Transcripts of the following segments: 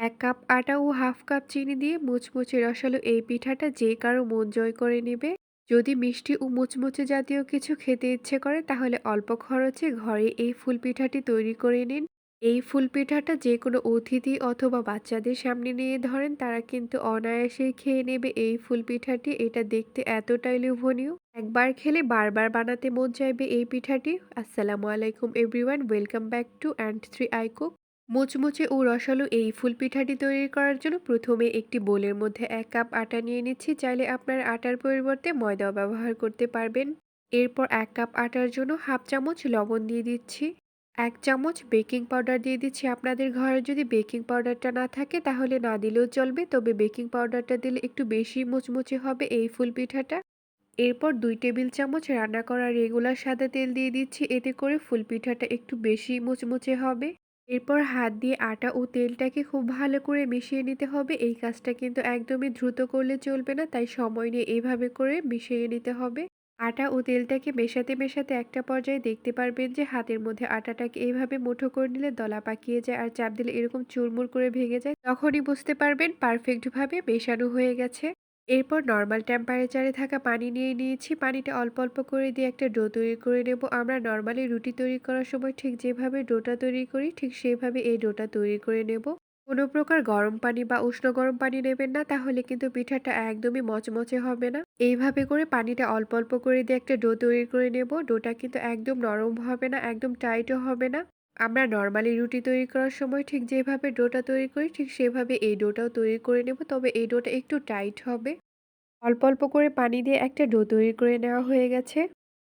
এক কাপ আটা ও half cup চিনি দিয়ে মুচমুচে রসালো এই পিঠাটা যে কারও মন জয় করে নেবে। যদি মিষ্টি ও মুচমুচে জাতীয় কিছু খেতে ইচ্ছে করে, তাহলে অল্প খরচে ঘরে এই ফুল পিঠাটি তৈরি করে নিন। এই ফুল পিঠাটা যে কোনো অতিথি অথবা বাচ্চাদের সামনে নিয়ে ধরেন, তারা কিন্তু অনায়াসেই খেয়ে নেবে এই ফুল পিঠাটি। এটা দেখতে এতটাই লোভনীয়। একবার খেলে বারবার বানাতে মন চাইবে এই পিঠাটি। আসসালামু আলাইকুম everyone, welcome back to and three I cook মুচমুচে ও রসালো এই ফুল পিঠাটি তৈরি করার জন্য প্রথমে একটি বোলের মধ্যে এক কাপ আটা নিয়ে নিচ্ছি। চাইলে আপনার আটার পরিবর্তে ময়দাও ব্যবহার করতে পারবেন। এরপর এক কাপ আটার জন্য হাফ চামচ লবণ দিয়ে দিচ্ছি। এক চামচ বেকিং পাউডার দিয়ে দিচ্ছি। আপনাদের ঘরে যদি বেকিং পাউডারটা না থাকে, তাহলে না দিলেও চলবে। তবে বেকিং পাউডারটা দিলে একটু বেশি মুচমুচে হবে এই ফুল পিঠাটা এরপর দুই টেবিল চামচ রান্না করা রেগুলার সাদা তেল দিয়ে দিচ্ছি। এতে করে ফুল পিঠাটা একটু বেশি মুচমুচে হবে। এরপর হাত দিয়ে আটা ও তেলটাকে খুব ভালো করে মিশিয়ে নিতে হবে। এই কাজটা কিন্তু একদমই দ্রুত করলে চলবে না, তাই সময় নিয়ে এইভাবে করে মিশিয়ে নিতে হবে। আটা ও তেলটাকে মেশাতে মেশাতে একটা পর্যায়ে দেখতে পারবেন যে হাতের মধ্যে আটাটাকে এইভাবে মুঠো করে নিলে দলা পাকিয়ে যায় আর চাপ দিলে এরকম চুরমুর করে ভেঙে যায়। তখনই বুঝতে পারবেন পারফেক্টভাবে মেশানো হয়ে গেছে। এরপর নর্মাল টেম্পারেচারে থাকা পানি নিয়ে নিয়েছি। পানিটা অল্প অল্প করে দিয়ে একটা ডো তৈরি করে নেব। আমরা নর্মালি রুটি তৈরি করার সময় ঠিক যেভাবে ডোটা তৈরি করি, ঠিক সেভাবে এই ডোটা তৈরি করে নেব। কোনো প্রকার গরম পানি বা উষ্ণ গরম পানি নেবেন না, তাহলে কিন্তু পিঠাটা একদমই মচমচে হবে না। এইভাবে করে পানিটা অল্প অল্প করে দিয়ে একটা ডো তৈরি করে নেব। ডোটা কিন্তু একদম নরম হবে না, একদম টাইটও হবে না। আমরা নর্মালি রুটি তৈরি করার সময় ঠিক যেভাবে ডোটা তৈরি করি, ঠিক সেভাবে এই ডোটাও তৈরি করে নেব। তবে এই ডোটা একটু টাইট হবে। অল্প অল্প করে পানি দিয়ে একটা ডো তৈরি করে নেওয়া হয়ে গেছে।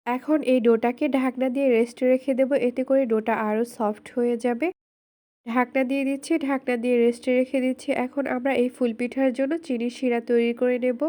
এখন এই ডোটাকে ঢাকনা দিয়ে রেস্টে রেখে দেব। এতে করে ডোটা আরও সফট হয়ে যাবে। ঢাকনা দিয়ে দিচ্ছি, ঢাকনা দিয়ে রেস্টে রেখে দিচ্ছি। এখন আমরা এই ফুলপিঠার জন্য চিনি শিরা তৈরি করে নেব।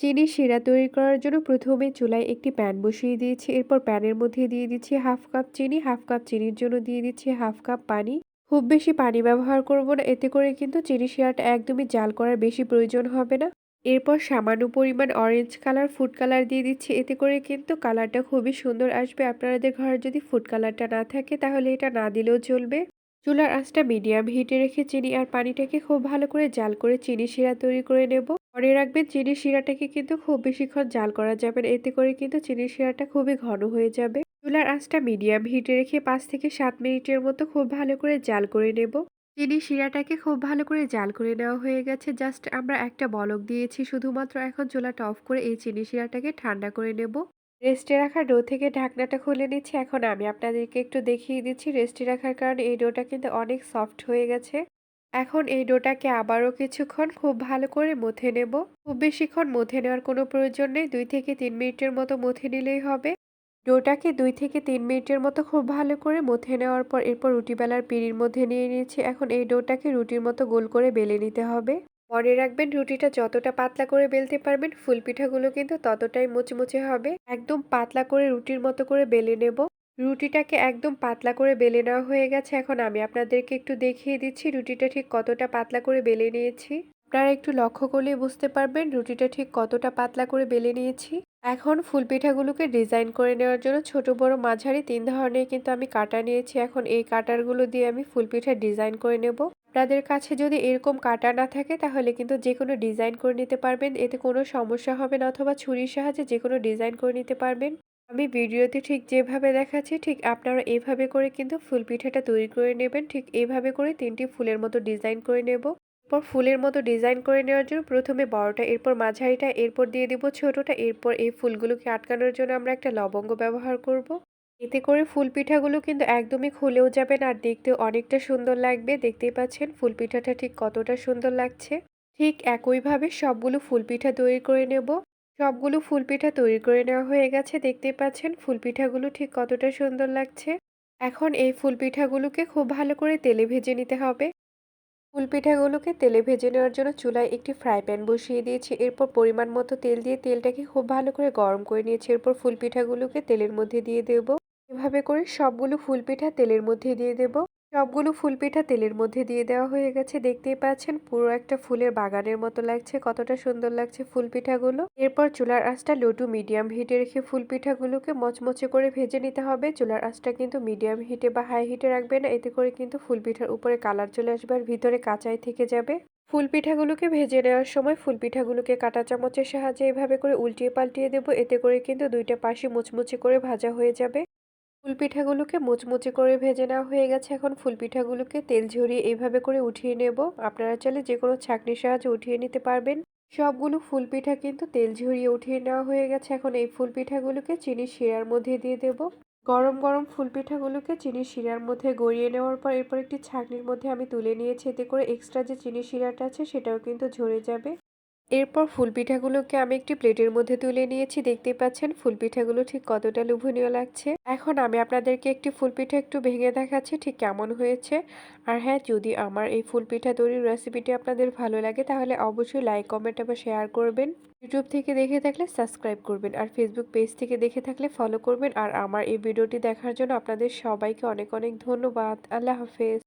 চিনি শিরা তৈরি করার জন্য প্রথমে চুলায় একটি প্যান বসিয়ে দিয়েছি। এরপর প্যানের মধ্যে দিয়ে দিচ্ছি হাফ কাপ চিনি, হাফ কাপ চিনির জন্য দিয়ে দিচ্ছি হাফ কাপ পানি। খুব বেশি পানি ব্যবহার করব না, এতে করে কিন্তু চিনি শিরাটা একদমই জাল করার বেশি প্রয়োজন হবে না। এরপর সামান্য পরিমাণ অরেঞ্জ কালার ফুড কালার দিয়ে দিচ্ছি। এতে করে কিন্তু কালারটা খুবই সুন্দর আসবে। আপনাদের ঘরে যদি ফুড কালারটা না থাকে, তাহলে এটা না দিলেও চলবে। চুলার আঁচটা মিডিয়াম হিটে রেখে চিনি আর পানিটাকে খুব ভালো করে জাল করে চিনি শিরা তৈরি করে নেব। মনে রাখবেন চিনি শিরাটাকে কিন্তু খুব বেশিক্ষণ জাল করা যাবে এতে করে কিন্তু চিনি শিরাটা খুবই ঘন হয়ে যাবে। চুলার আঁচটা মিডিয়াম হিটে রেখে পাঁচ থেকে সাত মিনিটের মতো খুব ভালো করে জাল করে নেব। চিনি শিরাটাকে খুব ভালো করে জাল করে নেওয়া হয়ে গেছে। জাস্ট আমরা একটা বলক দিয়েছি। শুধুমাত্র এখন চুলাটা অফ করে এই চিনি শিরাটাকে ঠান্ডা করে নেব। রেস্টে রাখা ডো থেকে ঢাকনাটা খুলে নিচ্ছি। এখন আমি আপনাদেরকে একটু দেখিয়ে দিচ্ছি। রেস্টে রাখার কারণে এই ডোটা কিন্তু অনেক সফট হয়ে গেছে। এখন এই ডোটাকে আবারও কিছুক্ষণ খুব ভালো করে মথে নেব। খুব বেশিক্ষণ মথে নেওয়ার কোনো প্রয়োজন নেই, দুই থেকে তিন মিনিটের মতো মথে নিলেই হবে। ডোটাকে দুই থেকে তিন মিনিটের মতো খুব ভালো করে মথে নেওয়ার পর এরপর রুটি বেলার পিঁড়ির মধ্যে নিয়ে নিয়েছি। এখন এই ডোটাকে রুটির মতো গোল করে বেলে নিতে হবে। মনে রাখবেন, রুটিটা যতটা পাতলা করে বেলতে পারবেন, ফুল পিঠাগুলো কিন্তু ততটাই মুচমুচে হবে। একদম পাতলা করে রুটির মতো করে বেলে নেব। রুটিটাকে একদম পাতলা করে বেলে নেওয়া হয়ে গেছে। এখন আমি আপনাদেরকে একটু দেখিয়ে দিচ্ছি রুটিটা ঠিক কতটা পাতলা করে বেলে নিয়েছি। আপনারা একটু লক্ষ্য করলে বুঝতে পারবেন রুটিটা ঠিক কতটা পাতলা করে বেলে নিয়েছি। এখন ফুলপিঠাগুলোকে ডিজাইন করে নেওয়ার জন্য ছোট, বড় মাঝারি তিন ধরনের কিন্তু আমি কাটা নিয়েছি। এখন এই কাটারগুলো দিয়ে আমি ফুল পিঠা ডিজাইন করে নেব। আপনাদের কাছে যদি এরকম কাটা না থাকে তাহলে কিন্তু যে কোনো ডিজাইন করে নিতে পারবেন। এতে কোনো সমস্যা হবে না অথবা ছুরির সাহায্যে যে কোনো ডিজাইন করে নিতে পারবেন। আমি ভিডিওতে ঠিক যেভাবে দেখাচ্ছি, ঠিক আপনারা এইভাবে করে কিন্তু ফুল পিঠাটা তৈরি করে নেবেন। ঠিক এইভাবে করে তিনটি ফুলের মতো ডিজাইন করে নেব। এরপর ফুলের মতো ডিজাইন করে নেওয়ার জন্য প্রথমে বড়টা, এরপর মাঝারিটা, এরপর দিয়ে দিব ছোটটা। এরপর এই ফুলগুলোকে আটকানোর জন্য আমরা একটা লবঙ্গ ব্যবহার করব। এতে করে ফুল পিঠাগুলো কিন্তু একদমই খুলেও যাবে না আর দেখতে অনেকটা সুন্দর লাগবে। দেখতেই পাচ্ছেন ফুল পিঠাটা ঠিক কতটা সুন্দর লাগছে। ঠিক একইভাবে সবগুলো ফুল পিঠা তৈরি করে নেব। সবগুলো ফুল পিঠা তৈরি করে নেওয়া হয়ে গেছে। দেখতেই পাচ্ছেন, ফুল পিঠাগুলো ঠিক কতটা সুন্দর লাগছে। এখন এই ফুল পিঠাগুলোকে খুব ভালো করে তেলে ভেজে নিতে হবে। ফুল পিঠাগুলোকে তেলে ভেজে নেওয়ার জন্য চুলায় একটি ফ্রাই প্যান বসিয়ে দিয়েছি। এরপর পরিমাণ মতো তেল দিয়ে তেলটাকে খুব ভালো করে গরম করে নিয়েছি। এরপর ফুল পিঠাগুলোকে তেলের মধ্যে দিয়ে দেব। এভাবে করে সবগুলো ফুল পিঠা তেলের মধ্যে দিয়ে দেব। সবগুলো ফুল পিঠা তেলের মধ্যে দিয়ে দেওয়া হয়ে গেছে। দেখতেই পাচ্ছেন, পুরো একটা ফুলের বাগানের মতো লাগছে, কতটা সুন্দর লাগছে ফুল পিঠাগুলো এরপর চুলার আঁচটা লো টু মিডিয়াম হিটে রেখে ফুল পিঠাগুলোকে মচমচে করে ভেজে নিতে হবে। চুলার আঁচটা কিন্তু মিডিয়াম হিটে বা হাই হিটে রাখবে না এতে করে কিন্তু ফুল পিঠার উপরে কালার চলে আসবে আর ভিতরে কাঁচাই থেকে যাবে। ফুল পিঠাগুলোকে ভেজে নেওয়ার সময় ফুল পিঠাগুলোকে কাঁটা চামচের সাহায্যে এভাবে করে উল্টিয়ে পাল্টিয়ে দেবো, এতে করে কিন্তু দুইটা পাশে মুচমুচে করে ভাজা হয়ে যাবে। ফুল পিঠাগুলোকে মুচমুচে করে ভেজে নেওয়া হয়ে গেছে। এখন ফুলপিঠাগুলোকে তেল ঝরিয়ে এইভাবে করে উঠিয়ে নেব। আপনারা চাইলে যে কোনো ছাঁকনির সাহায্যে উঠিয়ে নিতে পারবেন। সবগুলো ফুলপিঠা কিন্তু তেল ঝরিয়ে উঠিয়ে নেওয়া হয়ে গেছে। এখন এই ফুলপিঠাগুলোকে চিনি শিরার মধ্যে দিয়ে দেব। গরম গরম ফুল পিঠাগুলোকে চিনির শিরার মধ্যে গড়িয়ে নেওয়ার পর এরপর একটি ছাঁকনির মধ্যে আমি তুলে নিয়েছি। এতে করে এক্সট্রা যে চিনি শিরাটা আছে সেটাও কিন্তু ঝরে যাবে। এরপর ফুল পিঠাগুলোকে আমি একটি প্লেটের মধ্যে তুলে নিয়েছি। দেখতেই পাচ্ছেন ফুল পিঠাগুলো ঠিক কতটা লোভনীয় লাগছে। এখন আমি আপনাদেরকে একটি ফুল পিঠা একটু ভেঙে দেখাচ্ছি, ঠিক কেমন হয়েছে। আর হ্যাঁ যদি আমার এই ফুল পিঠা তৈরির রেসিপিটি আপনাদের ভালো লাগে, তাহলে অবশ্যই লাইক, কমেন্ট আবার শেয়ার করবেন। ইউটিউব থেকে দেখে থাকলে সাবস্ক্রাইব করবেন আর ফেসবুক পেজ থেকে দেখে থাকলে ফলো করবেন। আর আমার এই ভিডিওটি দেখার জন্য আপনাদের সবাইকে অনেক অনেক ধন্যবাদ। আল্লাহ হাফেজ।